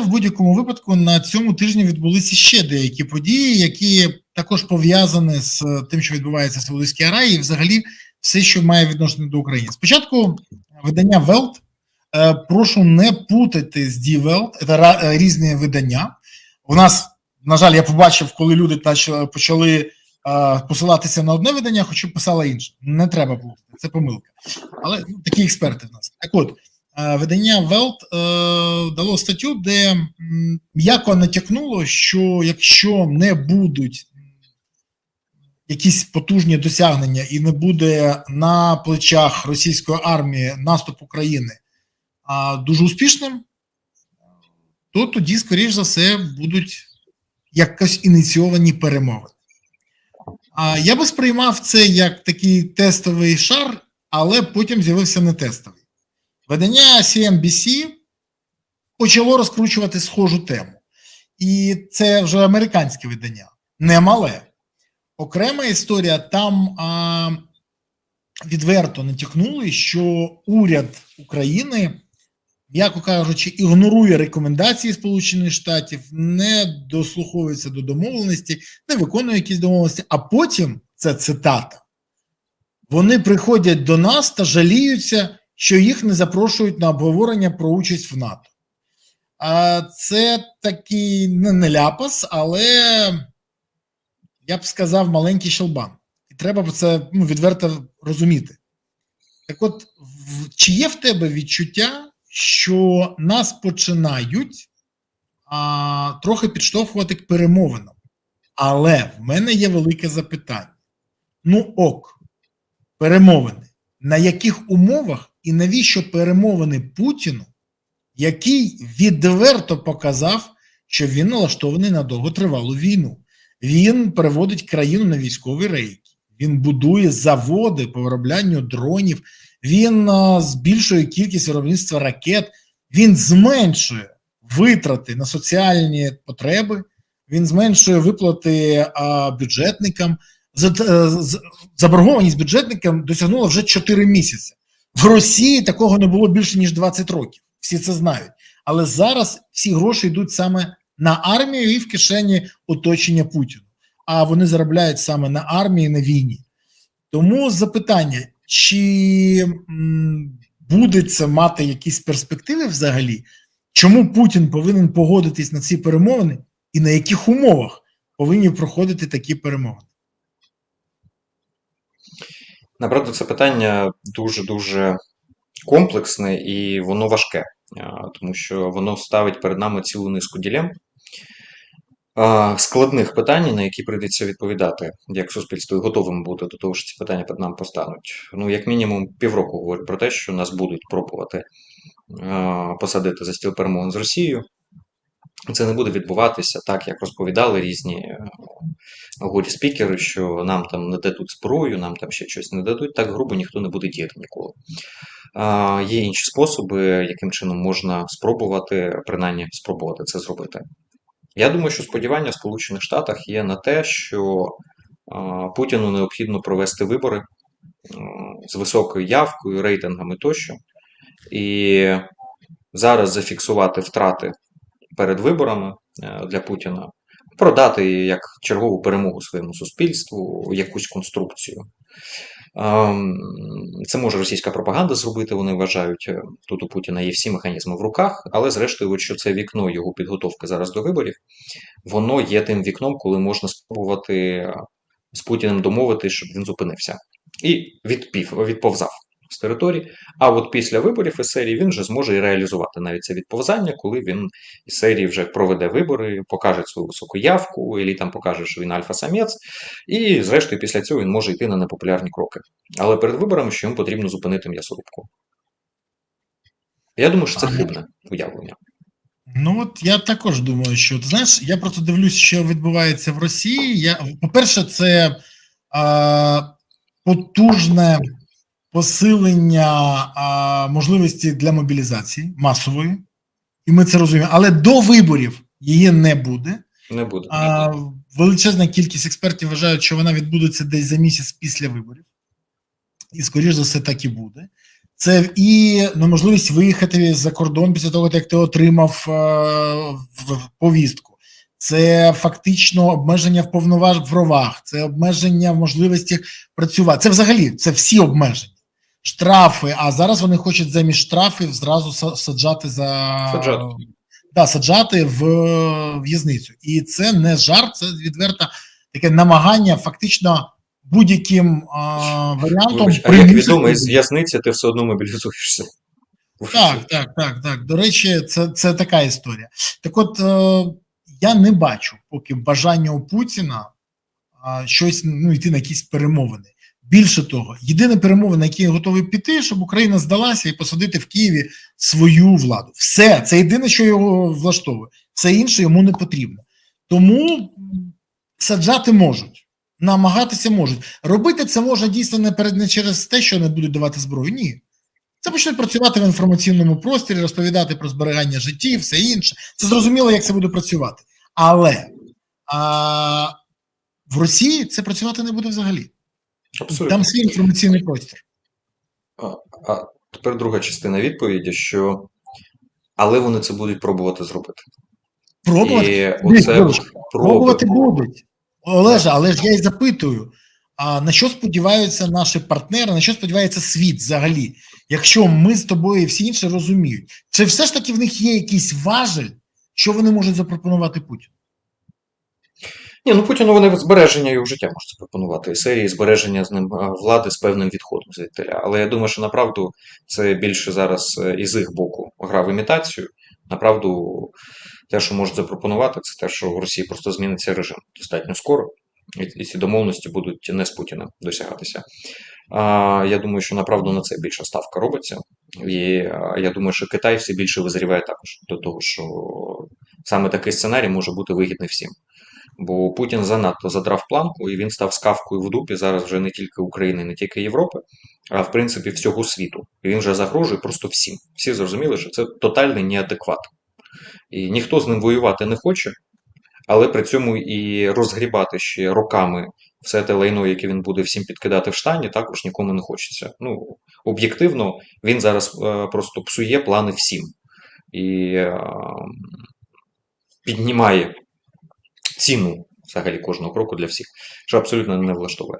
в будь-якому випадку на цьому тижні відбулися ще деякі події, які також пов'язані з тим, що відбувається в Саудовській Аравії, і взагалі все, що має відношення до України. Спочатку видання Велт. Е, Прошу не путати з Die Welt, це е, різні видання. У нас, на жаль, я побачив, коли люди почали, е, посилатися на одне видання, хоча писала інше. Не треба плутати, це помилка. Але ну, такі експерти в нас. Так от, е, видання Welt е, дало статтю, де м'яко натякнуло, що якщо не будуть якісь потужні досягнення і не буде на плечах російської армії наступ України дуже успішним, то тоді, скоріш за все, будуть якось ініційовані перемови. Я би сприймав це як такий тестовий шар, але потім з'явився не тестовий. Видання CNBC почало розкручувати схожу тему. І це вже американське видання, не мале. Окрема історія там а, відверто натякнули, що уряд України, м'яко кажучи, ігнорує рекомендації Сполучених Штатів, не дослуховується до домовленості, не виконує якісь домовленості, а потім це цитата. Вони приходять до нас та жаліються, що їх не запрошують на обговорення про участь в НАТО. Це такий не, ляпас, але я б сказав маленький щелбан. І треба це ну, відверто розуміти. Так от, чи є в тебе відчуття, що нас починають а, трохи підштовхувати к перемовинам? Але в мене є велике запитання: ну ок, перемовини. На яких умовах і навіщо перемовини Путіну, який відверто показав, що він налаштований на довготривалу війну? Він переводить країну на військові рейки. Він будує заводи по вироблянню дронів. Він збільшує кількість виробництва ракет. Він зменшує витрати на соціальні потреби. Він зменшує виплати а, бюджетникам. Е, Заборгованість бюджетникам досягнула вже 4 місяці. В Росії такого не було більше ніж 20 років. Всі це знають. Але зараз всі гроші йдуть саме на армію і в кишені оточення Путіна. А вони заробляють саме на армії, на війні. Тому запитання: чи буде це мати якісь перспективи взагалі? Чому Путін повинен погодитись на ці перемовини, і на яких умовах повинні проходити такі перемовини? Направду, це питання дуже-дуже комплексне і воно важке, тому що воно ставить перед нами цілу низку ділем, складних питань, на які прийдеться відповідати, як суспільство і готовим бути до того, що ці питання перед нами постануть. Ну, як мінімум, півроку говорять про те, що нас будуть пробувати посадити за стіл перемовин з Росією. Це не буде відбуватися так, як розповідали різні е, годі спікери, що нам там не дадуть зброю, нам там ще щось не дадуть. Так грубо ніхто не буде діяти ніколи. Є інші способи, яким чином можна спробувати, принаймні спробувати це зробити. Я думаю, що сподівання в Сполучених Штатах є на те, що Путіну необхідно провести вибори м, з високою явкою, рейтингами тощо, і зараз зафіксувати втрати перед виборами е, для Путіна, продати як чергову перемогу своєму суспільству, якусь конструкцію. Ем, Це може російська пропаганда зробити, вони вважають, е, тут у Путіна є всі механізми в руках, але зрештою, що це вікно його підготовки зараз до виборів, воно є тим вікном, коли можна спробувати з Путіним домовити, щоб він зупинився. І відпів, відповзав з території. А от після виборів із серії він вже зможе і реалізувати навіть це відповзання, коли він із серії вже проведе вибори, покаже свою високу явку, і там покаже, що він альфа-самець, і зрештою після цього він може йти на непопулярні кроки. Але перед виборами що йому потрібно зупинити м'ясорубку. Я думаю, що це хибне уявлення. Ну от я також думаю, що ти знаєш, я просто дивлюсь, що відбувається в Росії. Я, по-перше, це а, потужне посилення а, можливості для мобілізації масової, і ми це розуміємо. Але до виборів її не буде. Не буде. А, величезна кількість експертів вважають, що вона відбудеться десь за місяць після виборів. І, скоріш за все, так і буде. Це і неможливість виїхати за кордон після того, як ти отримав е, повістку. Це фактично обмеження в повноваж в правах, це обмеження в можливості працювати. Це взагалі це всі обмеження. Штрафи, а зараз вони хочуть замість штрафів зразу саджати за Саджати. Да, саджати в в'язницю. І це не жарт, це відверто таке намагання фактично будь-яким варіантом. Вибач, а як відомо, із в'язниці ти все одно мобілізуєшся. Так, так, так, так. До речі, це, це така історія. Так от е, я не бачу поки бажання у Путіна а, щось ну, йти на якісь перемовини. Більше того, єдина перемова, на які готовий піти, щоб Україна здалася і посадити в Києві свою владу. Все, це єдине, що його влаштовує. Все інше йому не потрібно. Тому саджати можуть, намагатися можуть. Робити це можна дійсно не перед не через те, що не будуть давати зброю. Ні. Це почнуть працювати в інформаційному просторі, розповідати про зберігання життів, все інше. Це зрозуміло, як це буде працювати. Але а, в Росії це працювати не буде взагалі. Абсолютно. Там свій інформаційний простір. А, а тепер друга частина відповіді, що але вони це будуть пробувати зробити. Пробувати, І оце Юрочка, пробувати будуть. Олеже, але ж я і запитую: а на що сподіваються наші партнери, на що сподівається світ взагалі, якщо ми з тобою і всі інші розуміють, чи все ж таки в них є якийсь важель, що вони можуть запропонувати Путіну? Ні, ну Путіну вони збереження його життя можуть запропонувати. Серії збереження з ним влади з певним відходом звідтиля. Але я думаю, що направду це більше зараз е, із їх боку гра в імітацію. Направду, те, що можуть запропонувати, це те, що в Росії просто зміниться режим достатньо скоро, і, ці домовленості будуть не з Путіним досягатися. А, я думаю, що направду на це більша ставка робиться. І я думаю, що Китай все більше визріває також до того, що саме такий сценарій може бути вигідний всім. Бо Путін занадто задрав планку, і він став скавкою в дупі зараз вже не тільки України, не тільки Європи, а в принципі всього світу. І він вже загрожує просто всім. Всі зрозуміли, що це тотальний неадекват. І ніхто з ним воювати не хоче, але при цьому і розгрібати ще роками все те лайно, яке він буде всім підкидати в штані, також нікому не хочеться. Ну, об'єктивно, він зараз е, просто псує плани всім і е, піднімає ціну взагалі кожного кроку для всіх, що абсолютно не влаштовує.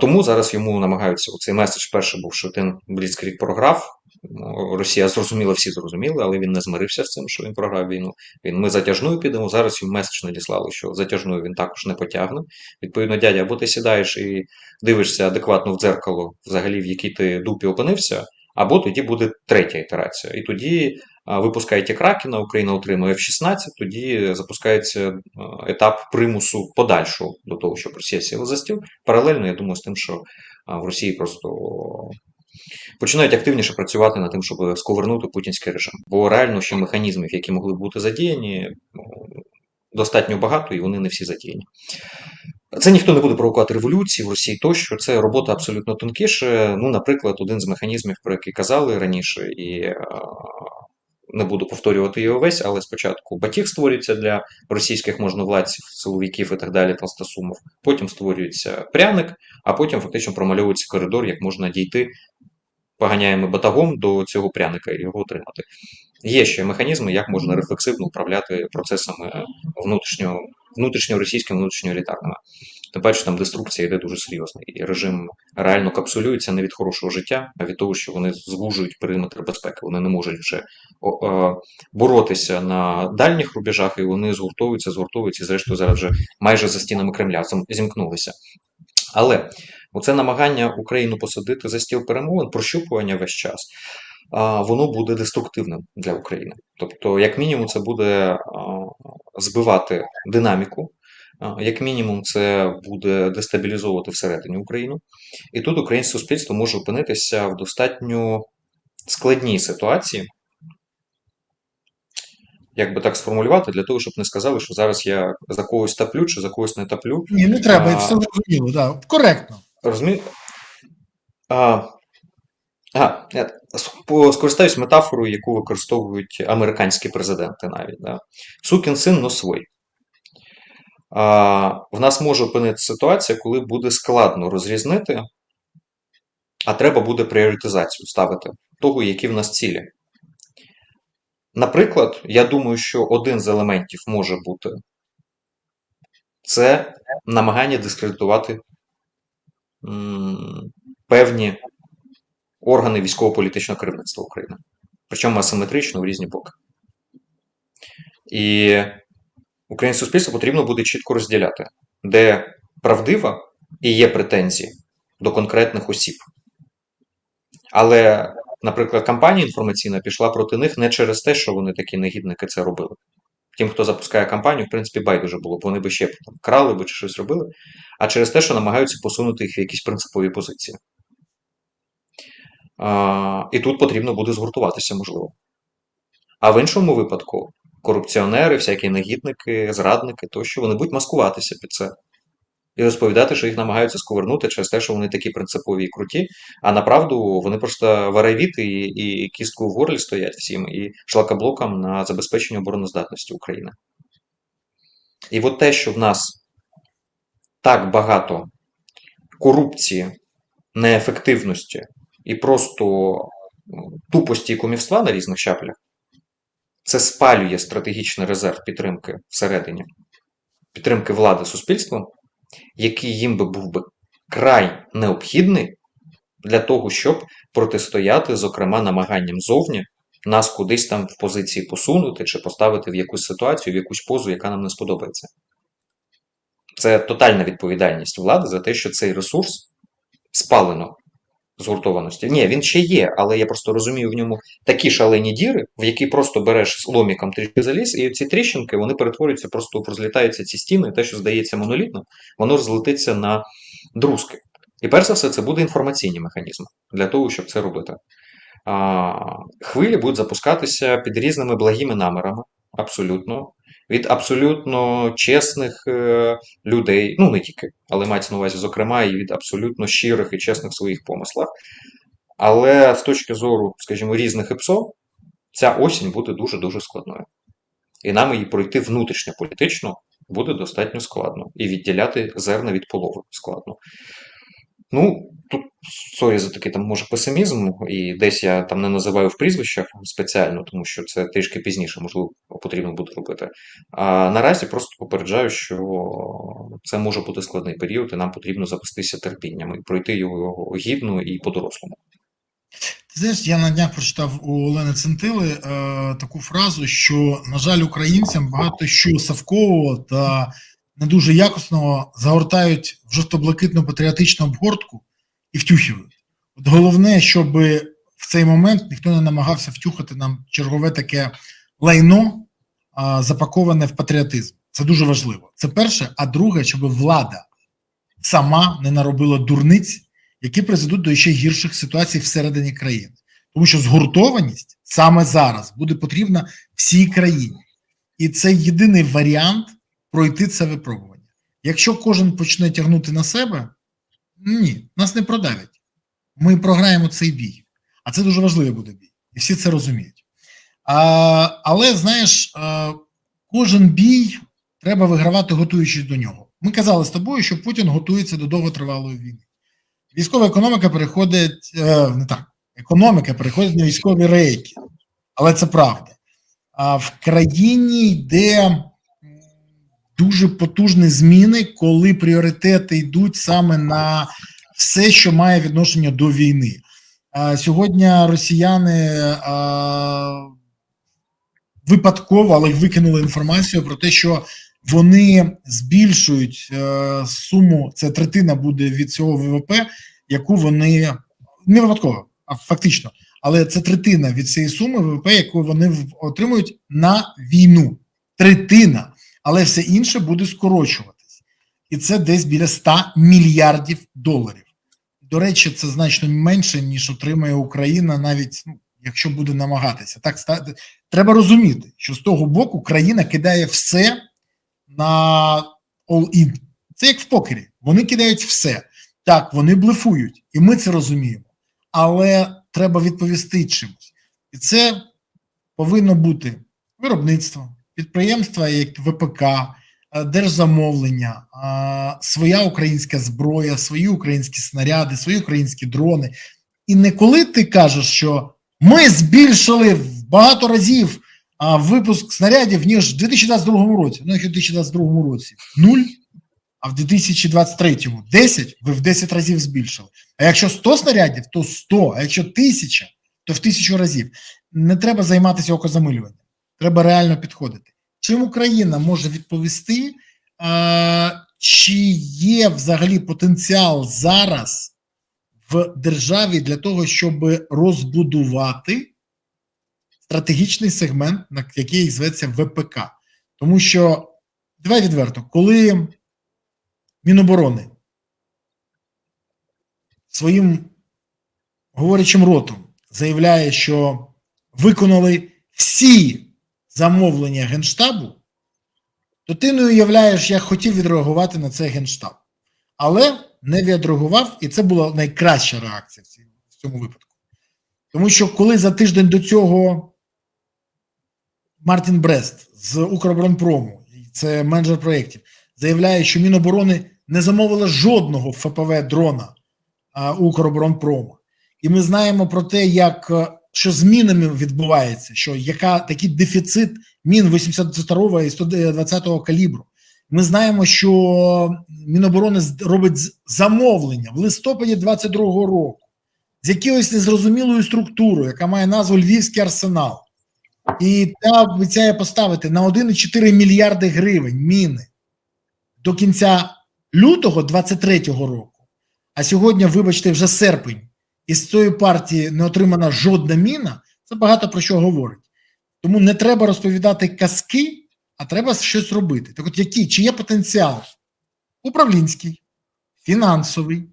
Тому зараз йому намагаються цей меседж перший був, що він Бліцкрік програв. Ну, Росія зрозуміла, всі зрозуміли, але він не змирився з цим, що він програв війну. Він ми затяжною підемо. Зараз йому меседж надіслали, що затяжною він також не потягне. Відповідно, дядя, або ти сідаєш і дивишся адекватно в дзеркало, взагалі в якій ти дупі опинився, або тоді буде третя ітерація. І тоді а, випускаєте Кракена, Україна отримує F-16, тоді запускається етап примусу подальшого до того, щоб Росія сіла за стіл. Паралельно, я думаю, з тим, що в Росії просто починають активніше працювати над тим, щоб сковернути путінський режим. Бо реально ще механізмів, які могли бути задіяні, ну, достатньо багато, і вони не всі задіяні. Це ніхто не буде провокувати революції в Росії тощо. Це робота абсолютно тонкіше. Ну, наприклад, один з механізмів, про який казали раніше, і не буду повторювати його весь, але спочатку батіг створюється для російських можновладців, силовиків і так далі, толстосумов. Потім створюється пряник, а потім фактично промальовується коридор, як можна дійти поганяємо батагом до цього пряника і його отримати. Є ще механізми, як можна рефлексивно управляти процесами внутрішнього, внутрішньоросійськими, внутрішньоелітарними. Тим паче там деструкція йде дуже серйозна, і режим реально капсулюється не від хорошого життя, а від того, що вони звужують периметр безпеки. Вони не можуть вже е, боротися на дальніх рубежах, і вони згуртовуються, згуртовуються, і зрештою зараз вже майже за стінами Кремля зімкнулися. Але оце намагання Україну посадити за стіл перемовин, прощупування весь час, воно буде деструктивним для України. Тобто, як мінімум, це буде збивати динаміку, як мінімум, це буде дестабілізовувати всередині Україну. І тут українське суспільство може опинитися в достатньо складній ситуації. Як би так сформулювати, для того, щоб не сказали, що зараз я за когось таплю чи за когось не таплю. Ні, не треба, А, все зрозуміло, да. коректно. Розумію. А, а, я скористаюсь метафорою, яку використовують американські президенти навіть. Да? Сукін син, но свой. В нас може опинитися ситуація, коли буде складно розрізнити а треба буде пріоритизацію ставити того, які в нас цілі. Наприклад, я думаю, що один з елементів може бути це намагання дискредитувати певні органи військово-політичного керівництва України. Причому асиметрично в різні боки. І українське суспільство потрібно буде чітко розділяти, де правдива і є претензії до конкретних осіб. Але, наприклад, кампанія інформаційна пішла проти них не через те, що вони такі негідники це робили. Тим, хто запускає кампанію, в принципі, байдуже було, б вони би ще там, крали би чи щось робили, а через те, що намагаються посунути їх в якісь принципові позиції. А, і тут потрібно буде згуртуватися, можливо. А в іншому випадку корупціонери, всякі негідники, зрадники тощо, вони будуть маскуватися під це. І розповідати, що їх намагаються сковернути через те, що вони такі принципові і круті, а направду вони просто варевіти і, і кістку в горлі стоять всім, і шлакоблоком на забезпечення обороноздатності України. І от те, що в нас так багато корупції, неефективності і просто тупості і кумівства на різних щаблях, це спалює стратегічний резерв підтримки всередині, підтримки влади суспільством, який їм би був би край необхідний для того, щоб протистояти, зокрема, намаганням зовні нас кудись там в позиції посунути чи поставити в якусь ситуацію, в якусь позу, яка нам не сподобається. Це тотальна відповідальність влади за те, що цей ресурс спалено згуртованості. Ні, він ще є, але я просто розумію в ньому такі шалені діри, в які просто береш ломіком трішки заліз, і ці тріщинки вони перетворюються, просто розлітаються ці стіни, те, що здається монолітно, воно розлетиться на друзки. І перш за все, це буде інформаційні механізми для того, щоб це робити. Хвилі будуть запускатися під різними благими намірами, абсолютно, від абсолютно чесних е, людей, ну не тільки, але мається на увазі, зокрема, і від абсолютно щирих і чесних своїх помислах. Але з точки зору, скажімо, різних ІПСО, ця осінь буде дуже-дуже складною. І нам її пройти внутрішньо політично буде достатньо складно. І відділяти зерна від полови складно. Ну, тут сорі за такий там може песимізм, і десь я там не називаю в прізвищах спеціально, тому що це трішки пізніше, можливо, потрібно буде робити. А наразі просто попереджаю, що це може бути складний період, і нам потрібно запастися терпінням і пройти його гідно і по-дорослому. Ти знаєш, я на днях прочитав у Олени Центили е, таку фразу, що, на жаль, українцям багато що савкового та не дуже якісного загортають в жовто-блакитну патріотичну обгортку і втюхують. От головне, щоб в цей момент ніхто не намагався втюхати нам чергове таке лайно, а, запаковане в патріотизм. Це дуже важливо. Це перше, а друге, щоб влада сама не наробила дурниць, які призведуть до ще гірших ситуацій всередині країни. Тому що згуртованість саме зараз буде потрібна всій країні. І це єдиний варіант пройти це випробування. Якщо кожен почне тягнути на себе, ні, нас не продавять. Ми програємо цей бій. А це дуже важливий буде бій. І всі це розуміють. А, але знаєш, а, кожен бій треба вигравати, готуючись до нього. Ми казали з тобою, що Путін готується до довготривалої війни. Військова економіка переходить е, не так. Економіка переходить на військові рейки, але це правда. А в країні йде дуже потужні зміни, коли пріоритети йдуть саме на все, що має відношення до війни. А сьогодні росіяни а, випадково, але викинули інформацію про те, що вони збільшують е, суму, це третина буде від цього ВВП, яку вони не випадково, а фактично, але це третина від цієї суми ВВП, яку вони отримують на війну. Третина, але все інше буде скорочуватись, і це десь біля 100 мільярдів доларів. До речі, це значно менше ніж отримає Україна, навіть ну, якщо буде намагатися. Так треба розуміти, що з того боку країна кидає все на all-in. Це як в покері. Вони кидають все. Так, вони блефують, і ми це розуміємо. Але треба відповісти чимось. І це повинно бути виробництво, підприємства, як ВПК, е, держзамовлення, е, своя українська зброя, свої українські снаряди, свої українські дрони. І не коли ти кажеш, що ми збільшили в багато разів випуск снарядів, ніж в 2022 році. Ну, як у 2022 році нуль, а в 2023 10, ви в 10 разів збільшили. А якщо 100 снарядів, то 100, а якщо 1000, то в тисячу разів. Не треба займатися окозамилюванням, треба реально підходити. Чим Україна може відповісти, чи є взагалі потенціал зараз в державі для того, щоб розбудувати стратегічний сегмент, на який зветься ВПК. Тому що, давай відверто, коли Міноборони своїм говорячим ротом заявляє, що виконали всі замовлення Генштабу, то ти не уявляєш, як хотів відреагувати на це Генштаб. Але не відреагував, і це була найкраща реакція в цьому випадку. Тому що коли за тиждень до цього Мартін Брест з Укроборонпрому, це менеджер проєктів, заявляє, що Міноборони не замовила жодного ФПВ дрона а, Укроборонпрому. І ми знаємо про те, як що з мінами відбувається, що яка такий дефіцит мін 82 і 120 калібру. Ми знаємо, що Міноборони робить замовлення в листопаді 22-го року з якоюсь незрозумілою структурою, яка має назву Львівський арсенал, і та обіцяє поставити на 1,4 мільярди гривень міни до кінця лютого 23-го року. А сьогодні, вибачте, вже серпень, і з цієї партії не отримана жодна міна. Це багато про що говорить. Тому не треба розповідати казки, а треба щось робити. Так от який, чи є потенціал управлінський, фінансовий,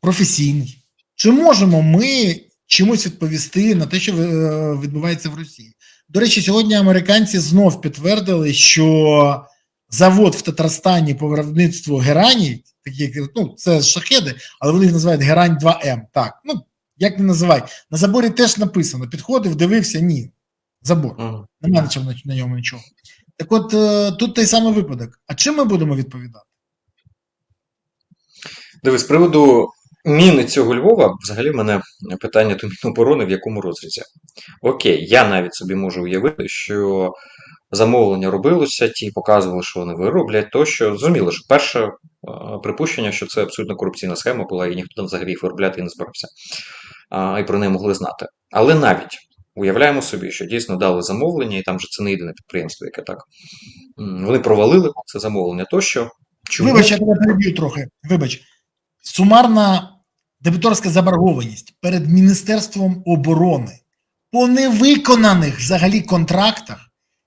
професійний? Чи можемо ми чимось відповісти на те, що е, відбувається в Росії? До речі, сьогодні американці знов підтвердили, що завод в Татарстані по виробництву герані, такі ну, це шахеди, але вони їх називають герань 2М. Так, ну як не називай. На заборі теж написано: підходив, дивився, ні. Забор. Мгм. Немає на, на ньому нічого. Так от е, тут той самий випадок. А чим ми будемо відповідати? Дивись, з приводу міни цього Львова, взагалі, в мене питання до Міноборони в якому розрізі. Окей, я навіть собі можу уявити, що замовлення робилося, ті показували, що вони вироблять, тощо. Зрозуміло, що перше е, припущення, що це абсолютно корупційна схема була, і ніхто там взагалі їх виробляти і не збирався. І про неї могли знати. Але навіть уявляємо собі, що дійсно дали замовлення, і там же це не єдине підприємство, яке так. Вони провалили це замовлення тощо. Чому? Вибач, я тебе переб'ю трохи. Вибач, сумарна дебіторська заборгованість перед Міністерством оборони по невиконаних взагалі контрактах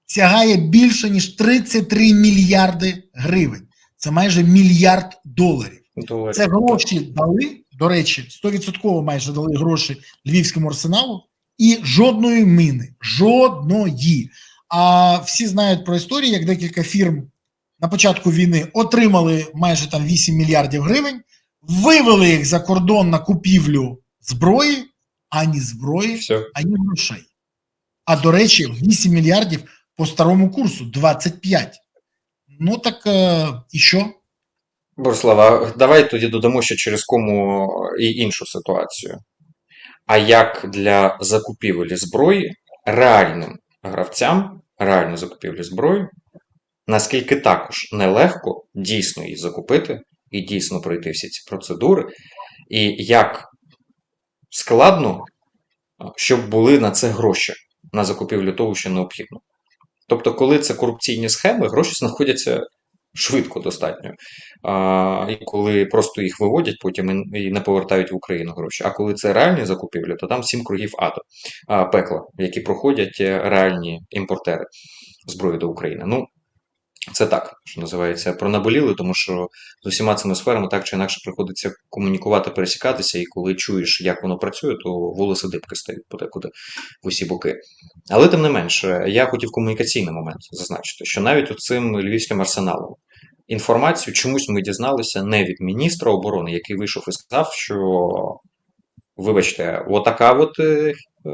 сягає більше ніж 33 мільярди гривень. Це майже мільярд доларів. Доларів. Це гроші дали, до речі, 100% майже дали гроші Львівському арсеналу, і жодної мини. Жодної. А всі знають про історію, як декілька фірм на початку війни отримали майже там 8 мільярдів гривень, вивели їх за кордон на купівлю зброї, ані зброї, Все. ані грошей. А до речі, 8 мільярдів по старому курсу 25. Ну так е, і що? Борислава, давай тоді додамо ще через кому і іншу ситуацію. А як для закупівель зброї реальним гравцям, реальної закупівлі зброї, наскільки також нелегко дійсно її закупити і дійсно пройти всі ці процедури, і як складно, щоб були на це гроші на закупівлю того, що необхідно. Тобто, коли це корупційні схеми, гроші знаходяться швидко достатньо. А, і коли просто їх виводять потім і, не повертають в Україну гроші. А коли це реальні закупівлі, то там сім кругів АТО, пекла, які проходять е, реальні імпортери зброї до України. Ну, це так, що називається, пронаболіли, тому що з усіма цими сферами так чи інакше приходиться комунікувати, пересікатися, і коли чуєш, як воно працює, то волоси дибки стають подекуди в усі боки. Але тим не менше, я хотів комунікаційний момент зазначити, що навіть цим львівським арсеналом інформацію чомусь ми дізналися не від міністра оборони, який вийшов і сказав, що, вибачте, отака от е,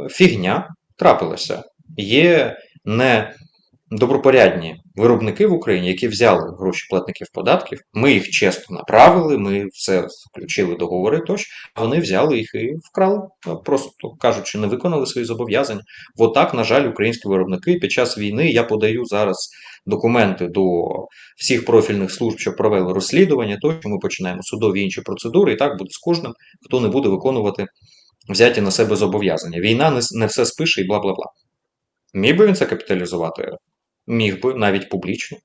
фігня трапилася. Є не добропорядні виробники в Україні, які взяли гроші платників податків, ми їх чесно направили, ми все включили договори а вони взяли їх і вкрали, просто кажучи, не виконали свої зобов'язання. Отак, на жаль, українські виробники під час війни я подаю зараз документи до всіх профільних служб, що провели розслідування, то що ми починаємо судові інші процедури, і так буде з кожним, хто не буде виконувати взяті на себе зобов'язання. Війна не все спише і бла бла бла. Міг би він це капіталізувати? Міг би навіть публічно.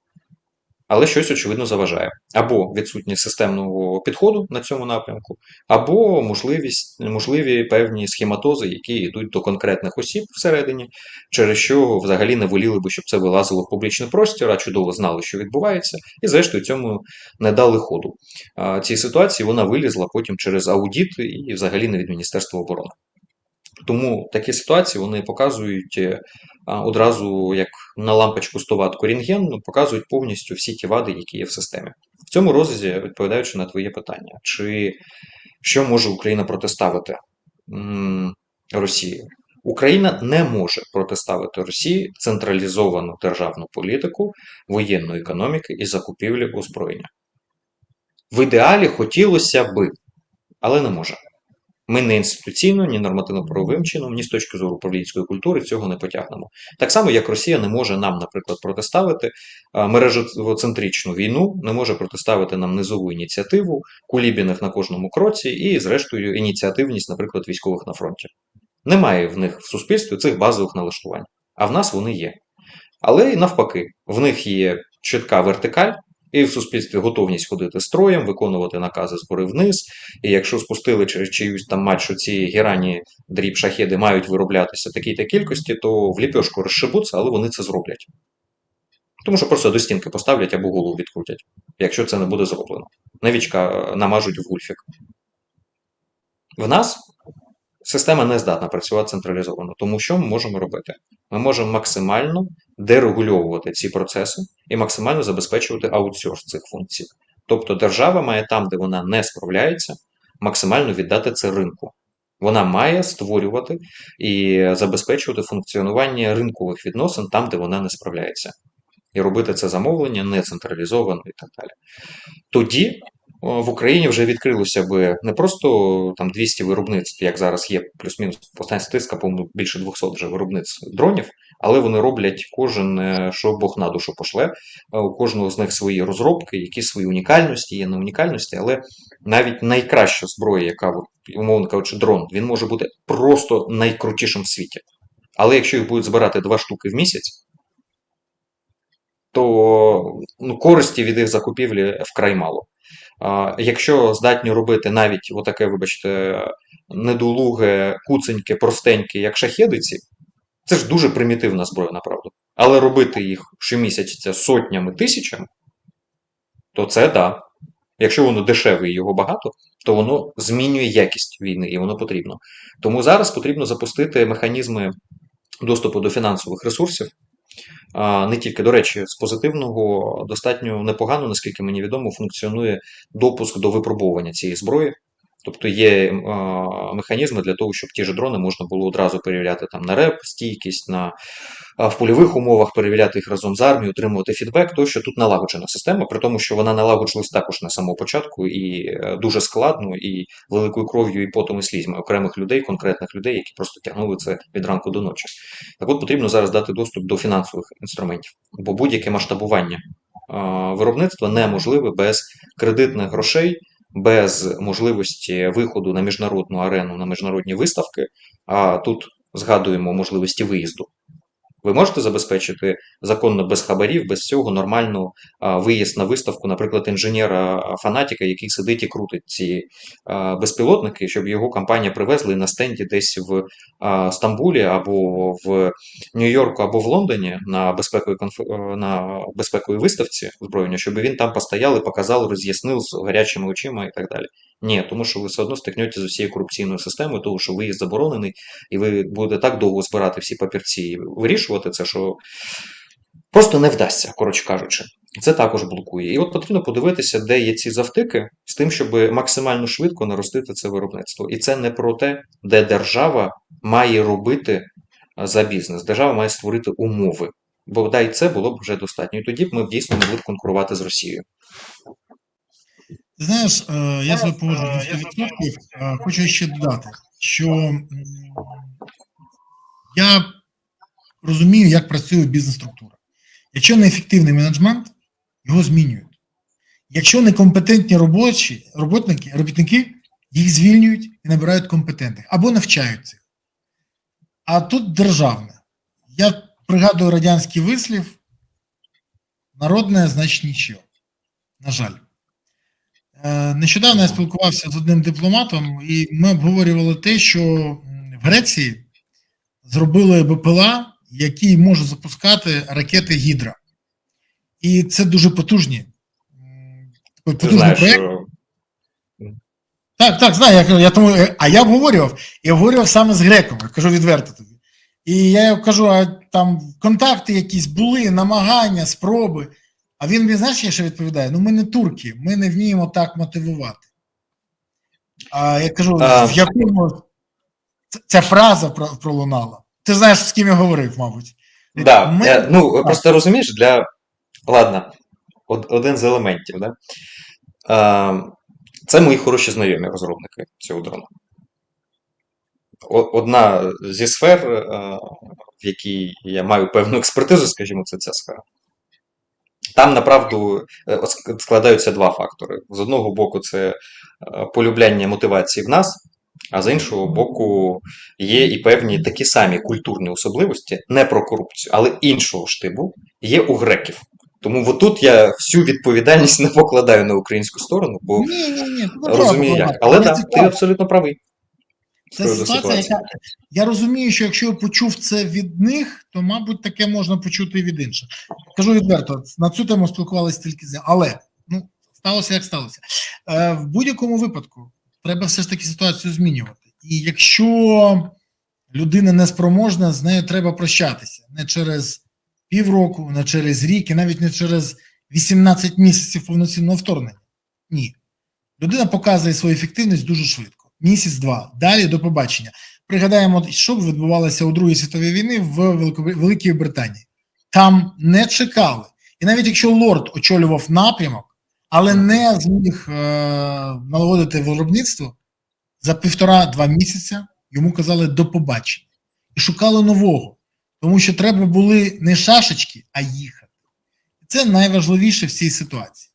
Але щось, очевидно, заважає. Або відсутність системного підходу на цьому напрямку, або можливість, можливі певні схематози, які йдуть до конкретних осіб всередині, через що взагалі не воліли би, щоб це вилазило в публічний простір, а чудово знали, що відбувається, і зрештою цьому не дали ходу. Цій ситуації вона вилізла потім через аудіт і взагалі не від Міністерства оборони. Тому такі ситуації вони показують е, одразу, як на лампочку 100 Вт рентген, ну, показують повністю всі ті вади, які є в системі. В цьому розрізі, відповідаючи на твоє питання, чи що може Україна протиставити Росії? Україна не може протиставити Росії централізовану державну політику, воєнну економіки і закупівлі озброєння. В ідеалі хотілося би, але не може. Ми не інституційно, ні нормативно-правовим чином, ні з точки зору управлінської культури цього не потягнемо. Так само, як Росія не може нам, наприклад, протиставити а, мережоцентричну війну, не може протиставити нам низову ініціативу, кулібіних на кожному кроці і, зрештою, ініціативність, наприклад, військових на фронті. Немає в них в суспільстві цих базових налаштувань, а в нас вони є. Але і навпаки, в них є чітка вертикаль. І в суспільстві готовність ходити строєм, виконувати накази згори вниз. І якщо спустили чиюсь там матч, що ці герані дріб шахеди мають вироблятися такій-то кількості, то в ліпьошку розшибуться, але вони це зроблять. Тому що просто до стінки поставлять або голову відкрутять, якщо це не буде зроблено. Навічка намажуть в гульфік. В нас система не здатна працювати централізовано. Тому що ми можемо робити? Ми можемо максимально дерегульовувати ці процеси і максимально забезпечувати аутсорс цих функцій. Тобто держава має там, де вона не справляється, максимально віддати це ринку. Вона має створювати і забезпечувати функціонування ринкових відносин там, де вона не справляється. І робити це замовлення не централізовано і так далі. Тоді в Україні вже відкрилося би не просто там 200 виробництв, як зараз є, плюс-мінус остання статистика, по-моєму, більше 200 вже виробництв дронів, але вони роблять кожен, е, що Бог на душу пошле. Е, у кожного з них свої розробки, які свої унікальності, є не унікальності, але навіть найкраща зброя, яка, умовно кажучи, дрон, він може бути просто найкрутішим в світі. Але якщо їх будуть збирати два штуки в місяць, то ну, користі від їх закупівлі вкрай мало. Якщо здатні робити навіть отаке, вибачте, недолуге, куценьке, простеньке, як шахедиці, це ж дуже примітивна зброя, направду. Але робити їх щомісяця сотнями тисячами, то це. Да. Якщо воно дешеве і його багато, то воно змінює якість війни і воно потрібно. Тому зараз потрібно запустити механізми доступу до фінансових ресурсів. Не тільки, до речі, з позитивного достатньо непогано, наскільки мені відомо, функціонує допуск до випробування цієї зброї. Тобто є механізми для того, щоб ті ж дрони можна було одразу перевіряти там на реп, стійкість, на в польових умовах перевіряти їх разом з армією, отримувати фідбек, тощо тут налагоджена система, при тому, що вона налагоджувалась також на самому початку і е, дуже складно, і великою кров'ю, і потом і слізьми окремих людей, конкретних людей, які просто тягнули це від ранку до ночі. Так от потрібно зараз дати доступ до фінансових інструментів, бо будь-яке масштабування виробництва неможливе без кредитних грошей без можливості виходу на міжнародну арену, на міжнародні виставки, а тут згадуємо можливості виїзду. Ви можете забезпечити законно без хабарів, без цього нормальну виїзд на виставку, наприклад, інженера-фанатіка, який сидить і крутить ці безпілотники, щоб його компанія привезли на стенді десь в Стамбулі або в Нью-Йорку, або в Лондоні на безпековій конф... на безпековій виставці озброєння, щоб він там постояли, показали, роз'яснив з гарячими очима і так далі. Ні, тому що ви все одно стикнете з усією корупційною системою, тому що виїзд заборонений, і ви будете так довго збирати всі папірці і вирішувати це, що просто не вдасться, коротше кажучи. Це також блокує. І от потрібно подивитися, де є ці завтики, з тим, щоб максимально швидко наростити це виробництво. І це не про те, де держава має робити за бізнес. Держава має створити умови бодай це було б вже достатньо. І тоді б ми б дійсно могли б конкурувати з Росією. Знаєш, е, я себе погоджую на 100%. Е, Хочу ще додати, що я розумію, як працює бізнес-структура. Якщо неефективний менеджмент, його змінюють. Якщо некомпетентні робочі, роботники, робітники, їх звільнюють і набирають компетентних або навчають цих. А тут державне. Я пригадую радянський вислів: народне значить нічого. На жаль. Е, Нещодавно я спілкувався з одним дипломатом, і ми обговорювали те, що в Греції зробили БПЛА, який може запускати ракети Гідра. І це дуже потужні. Потужний знаєш, проєкт. що Так, так, знаю. Я, я тому, е, а я обговорював, і обговорював саме з греком, я кажу відверто тобі. І я кажу, а там контакти якісь були, намагання, спроби. А він мені, знаєш, я ще відповідає: ну ми не турки, ми не вміємо так мотивувати. А я кажу, А. в якому ця фраза пролунала? Ти знаєш, з ким я говорив, мабуть. Да, Ми- е, ну просто розумієш, для ладно, од- один з елементів, да? Е, це мої хороші знайомі розробники цього дрона. Одна зі сфер, е, в якій я маю певну експертизу, скажімо, це ця сфера. Там направду е, складаються два фактори. З одного боку, це е, полюбляння мотивації в нас, а з іншого боку, є і певні такі самі культурні особливості, не про корупцію, але іншого штибу, є у греків. Тому отут я всю відповідальність не покладаю на українську сторону, бо Ні, ні, ні. ну, розумію як. Але так, ти абсолютно правий. Це ситуація, яка я розумію, що якщо я почув це від них, то мабуть таке можна почути і від інших. Кажу відверто, на цю тему спілкувалися тільки з ним. Але ну сталося як сталося. Е, в будь-якому випадку треба все ж таки ситуацію змінювати. І якщо людина неспроможна, з нею треба прощатися не через півроку, не через рік, і навіть не через 18 місяців повноцінного вторгнення. Ні. Людина показує свою ефективність дуже швидко. Місяць-два. Далі до побачення. Пригадаємо, що відбувалося у Другій світовій війні в Великій Британії. Там не чекали. І навіть якщо лорд очолював напрямок, але не зміг е, налагодити виробництво, за півтора-два місяця йому казали до побачення. І шукали нового. Тому що треба були не шашечки, а їхати. Це найважливіше в цій ситуації.